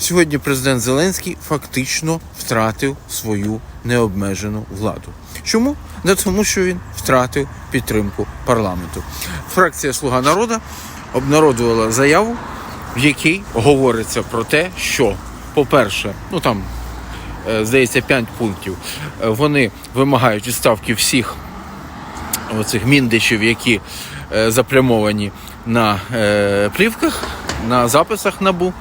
Сьогодні президент Зеленський фактично втратив свою необмежену владу. Чому? Не тому, що він втратив підтримку парламенту. Фракція Слуга народу обнародувала заяву, в якій говориться про те, що, по-перше, ну там е, здається, 5 пунктів. Е, Вони вимагають відставки всіх оцих міндичів, які е, заплямовані на плівках, на записах набу.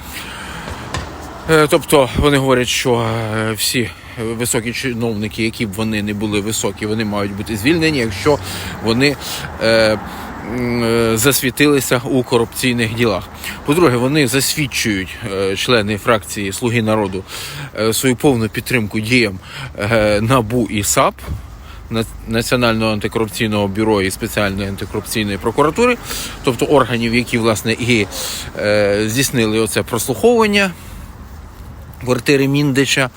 Е, Тобто вони говорять, що е, всі високі чиновники, які б вони не були високі, вони мають бути звільнені, якщо вони е, е, засвітилися у корупційних ділах. По-друге, вони засвідчують члени фракції Слуги народу свою повну підтримку діям НАБУ і САП. Національного антикорупційного бюро і спеціальної антикорупційної прокуратури, тобто органів, які власне і е, здійснили оце прослуховування квартири Міндича,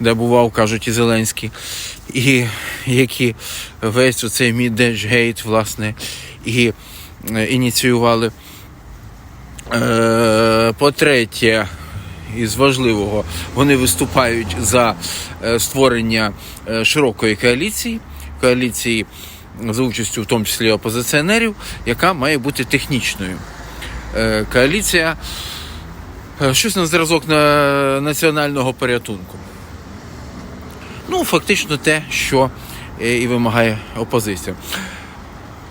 де бував, кажуть, і Зеленський, і які весь оцей Міндич-гейт, власне, і е, ініціювали. Е, По-третє, із важливого, вони виступають за е, створення широкої коаліції, коаліції за участю в тому числі опозиціонерів, яка має бути технічною. Коаліція щось на зразок на національного порятунку. Ну, фактично те, що е, і вимагає опозиція.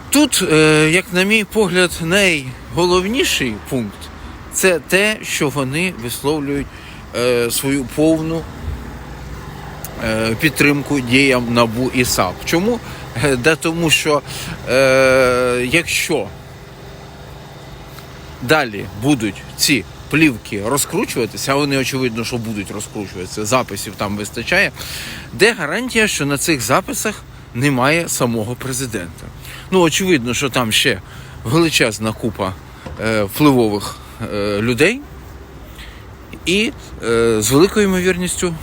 Тут, е, як на мій погляд, найголовніший пункт це те, що вони висловлюють е, свою повну е, підтримку діям НАБУ і САП. Чому? Е, Да тому що е, якщо далі будуть ці плівки розкручуватися, а вони очевидно, що будуть розкручуватися, записів там вистачає, де гарантія, що на цих записах немає самого президента. Ну, очевидно, що там ще величезна купа е, впливових е, людей, і е, з великою ймовірністю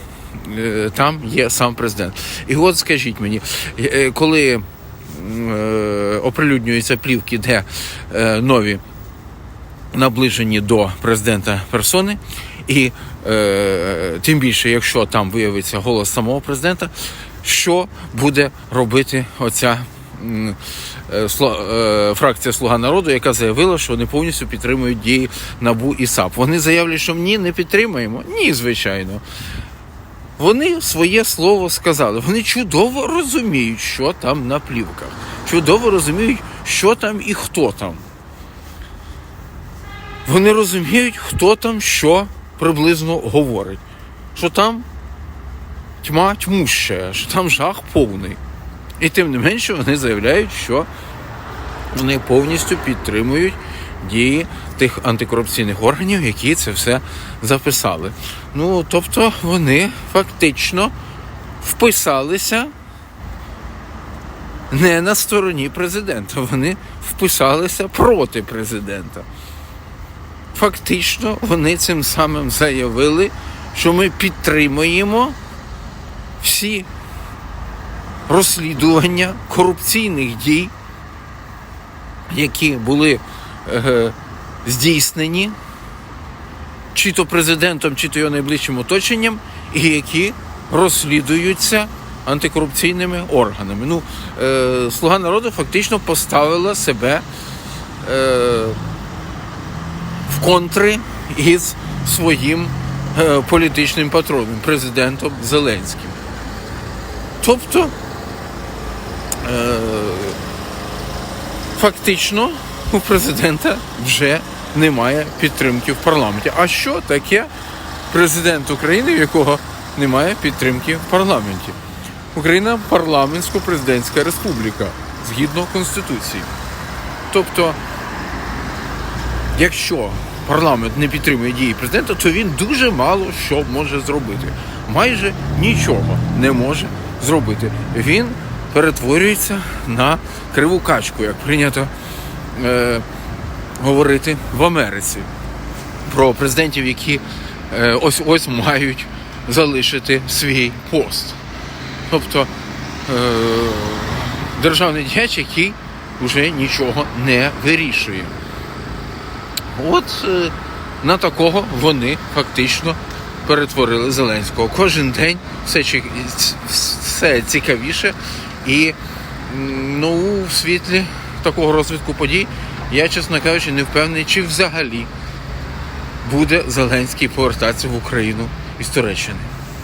е, там є сам президент. І от скажіть мені, е, коли е, оприлюднюються плівки, де е, нові наближені до президента персони, і е, тим більше, якщо там виявиться голос самого президента, що буде робити оця е, е, фракція Слуга народу, яка заявила, що вони повністю підтримують дії НАБУ і САП. Вони заявлять, що ні, не підтримуємо. Ні, звичайно. Вони своє слово сказали. Вони чудово розуміють, що там на плівках. Чудово розуміють, що там і хто там. Вони розуміють, хто там що приблизно говорить. Що там тьма тьмуща, що там жах повний. І тим не менше вони заявляють, що вони повністю підтримують дії тих антикорупційних органів, які це все записали. Ну, тобто вони фактично вписалися не на стороні президента, вони вписалися проти президента. Фактично, вони цим самим заявили, що ми підтримуємо всі розслідування корупційних дій, які були е, здійснені чи то президентом, чи то його найближчим оточенням, і які розслідуються антикорупційними органами. Ну, е, Слуга народу фактично поставила себе е, контри із своїм е, політичним патроном, президентом Зеленським. Тобто, е, фактично у президента вже немає підтримки в парламенті. А що таке президент України, в якого немає підтримки в парламенті? Україна парламентсько-президентська республіка згідно Конституції. Тобто, якщо парламент не підтримує дії президента, то він дуже мало що може зробити. Майже нічого не може зробити. Він перетворюється на криву качку, як прийнято е, говорити в Америці про президентів, які е, ось ось мають залишити свій пост. Тобто е, державний діяч, який вже нічого не вирішує. От е, на такого вони фактично перетворили Зеленського. Кожен день все, все цікавіше. І ну, в світлі такого розвитку подій я, чесно кажучи, не впевнений, чи взагалі буде Зеленський повертатися в Україну із Туреччини.